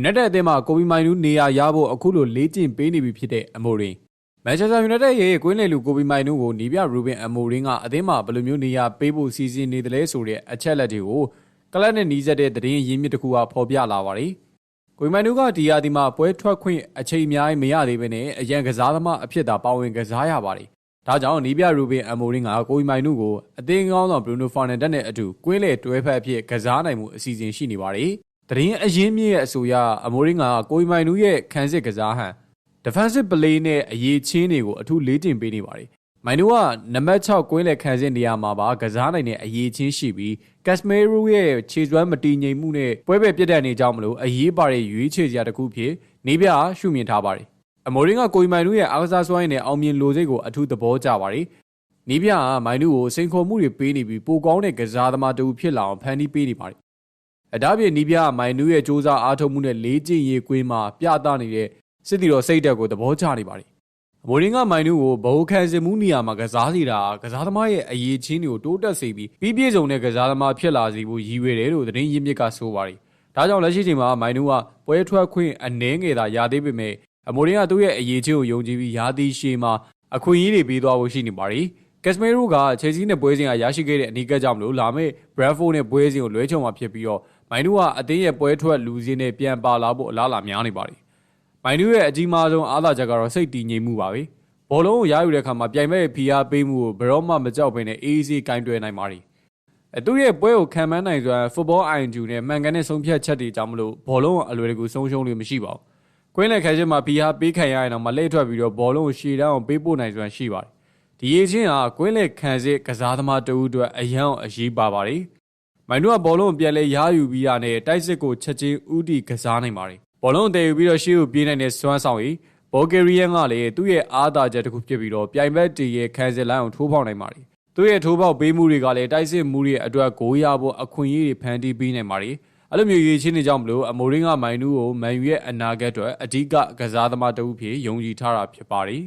United အသင်းမှာကိုဘီမိုင်နူးနေရာရဖို့အခုလိုလေ့ကျင့်ပေးနေပြီဖြစ်တဲ့အမိုရင်မန်ချက်စတာယူနိုက်တက်ရဲ့ကွင်းလေလူကိုဘီမိုင်နူးကိုနီးပြရူဘင်အမိုရင်ကအသင်းမှာဘယ်လိုမျိုးနေရာပေးဖို့စီစဉ်နေတယ်လဲဆိုတဲ့အချက်လက်တွေကိုကလပ်နဲ့နီးစပ်တဲ့သတင်းရင်းမြစ်တစ်ခုကဖော်ပြလာပါတယ်။ကိုဘီမိုင်နူးကဒီယာဒီမှာပွဲထွက်ခွင့်အချိန်အများကြီးမရသေးဘဲနဲ့အရန်ကစားသမားအဖြစ်သာပါဝင်ကစားရပါတယ်။ဒါကြောင့်နီးပြရူဘင်အမိုရင်ကကိုဘီမိုင်နူးကိုအသင်းကောင်းဆောင်ဘရူနိုဖာနန်ဒက်နဲ့အတူကွင်းလေတွဲဖက်အဖြစ်ကစားနိုင်မှုအစီအစဉ်ရှိနေပါတယ်။ တရင်အရင်မြင့်ရဲ့အဆိုအရအမိုရင်ကကိုဘီမိုင်နူးရဲ့ခန်းစစ်ကစားဟန် defensive play နဲ့အရေးချင်းတွေကိုအထူးလေ့ကျင့်ပေးနေပါတယ်။မိုင်နိုကနံပါတ်6ကွင်းလည်ခံစစ်နေရာမှာပါကစားနိုင်တဲ့အရေးချင်းရှိပြီး Casemiro ရဲ့ခြေစွမ်းမတည်ငြိမ်မှုနဲ့ပွဲပဲပြတ်တက်နေကြောင်းမလို့အရေးပါတဲ့ရွေးချယ်စရာတစ်ခုဖြစ်နေပြရှုမြင်ထားပါတယ်။အမိုရင်ကကိုီမိုင်နူရဲ့အားကစားစွမ်းရည်နဲ့အောင်မြင်လိုစိတ်ကိုအထူးသဘောကျပါတယ်။နေပြကမိုင်နူကိုစိန်ခေါ်မှုတွေပေးနေပြီးပိုကောင်းတဲ့ကစားသမားတူဖြစ်လာအောင်ဖန်တီးပေးနေပါတယ်။ အဒါပြင်နီးပြမိုင်နူရဲ့စ조사အားထုတ်မှုနဲ့လေးကျင့်ရေးကွင်းမှာပြသနေတဲ့စစ်တီတော်စိတ်တက်ကိုသဘောကျနေပါတယ်။မိုရင်ကမိုင်နူကိုဘိုးခန့်စင်မှုနေရာမှာကစားစီတာကစားသမားရဲ့အရေးချင်းတွေကိုတိုးတက်စေပြီးပြီးပြည့်စုံတဲ့ကစားသမားဖြစ်လာစေဖို့ရည်ရွယ်တယ်လို့သတင်းရင်းမြစ်ကဆိုပါတယ်။ဒါကြောင့်လက်ရှိချိန်မှာမိုင်နူကပွဲထွက်ခွင့်အနှဲငယ်သာရသေးပေမဲ့အမိုရင်ကသူ့ရဲ့အရေးချင်းကိုယုံကြည်ပြီးရာသီရှည်မှာအခွင့်အရေးတွေပေးသွားဖို့ရှိနေပါတယ်။ကက်စမေရိုကချယ်ဆီနဲ့ပွဲစဉ်ကရရှိခဲ့တဲ့အနီးကပ်ကြောင့်မလို့လာမယ့်ဘရက်ဖိုးနဲ့ပွဲစဉ်ကိုလွဲချော်မှာဖြစ်ပြီးတော့ မိုင်နူကအသင်းရဲ့ပွဲထွက်လူစင်းနဲ့ပြန်ပါလာဖို့အလားအလာများနေပါတယ်မိုင်နူးရဲ့အကြီးမားဆုံးအားသာချက်ကတော့စိတ်တည်ငြိမ်မှုပါပဲဘောလုံးကိုရယူတဲ့အခါမှာပြိုင်မဲ့ဖီအားပေးမှုကိုဘယ်တော့မှမကြောက်ဘဲနဲ့အေးအေးဆေးကင်တွယ်နိုင်ပါတယ်အဲသူရဲ့ပွဲကိုခံမှန်းနိုင်စွာ football ING နဲ့မှန်ကန်တဲ့ဆုံးဖြတ်ချက်တွေကြောင့်မလို့ဘောလုံးအလွယ်တကူဆုံးရှုံးလို့မရှိပါဘူးကွင်းလက်ခဲချက်မှာဖီအားပေးခံရရင်တော့မလှည့်ထွက်ပြီးတော့ဘောလုံးကိုရှည်တန်းအောင်ပေးပို့နိုင်စွာရှိပါတယ်ဒီရေးချင်းဟာကွင်းလက်ခံစစ်ကစားသမားတဦးအတွက်အယံအရေးပါပါတယ် မိုင်နူကဘောလုံးပြန်လဲရယူပြီးတာနဲ့တိုက်စစ်ကိုချက်ချင်းဥတီကစားနိုင်ပါတယ်ဘောလုံးတည်ယူပြီးတော့ရှေ့ကိုပြေးနိုင်တဲ့စွမ်းဆောင်ရည်ဘော်ဂေရီယန်ကလည်းသူ့ရဲ့အားသာချက်တစ်ခုဖြစ်ပြီးတော့ပြိုင်ဘက်တီရဲ့ခံစစ်လိုင်းအောင်ထိုးပေါက်နိုင်ပါတယ်သူ့ရဲ့ထိုးပေါက်ပေးမှုတွေကလည်းတိုက်စစ်မှုတွေအတွက်ဂိုးရဖို့အခွင့်အရေးတွေဖန်တီးပေးနိုင်ပါတယ်အဲ့လိုမျိုးရည်ချင်းနေကြောင်းမလို့အမိုရင်းကမိုင်နူးကိုမန်ယူရဲ့အနာဂတ်အတွက်အဓိကကစားသမားတဦးဖြစ်ယုံကြည်ထားတာဖြစ်ပါတယ်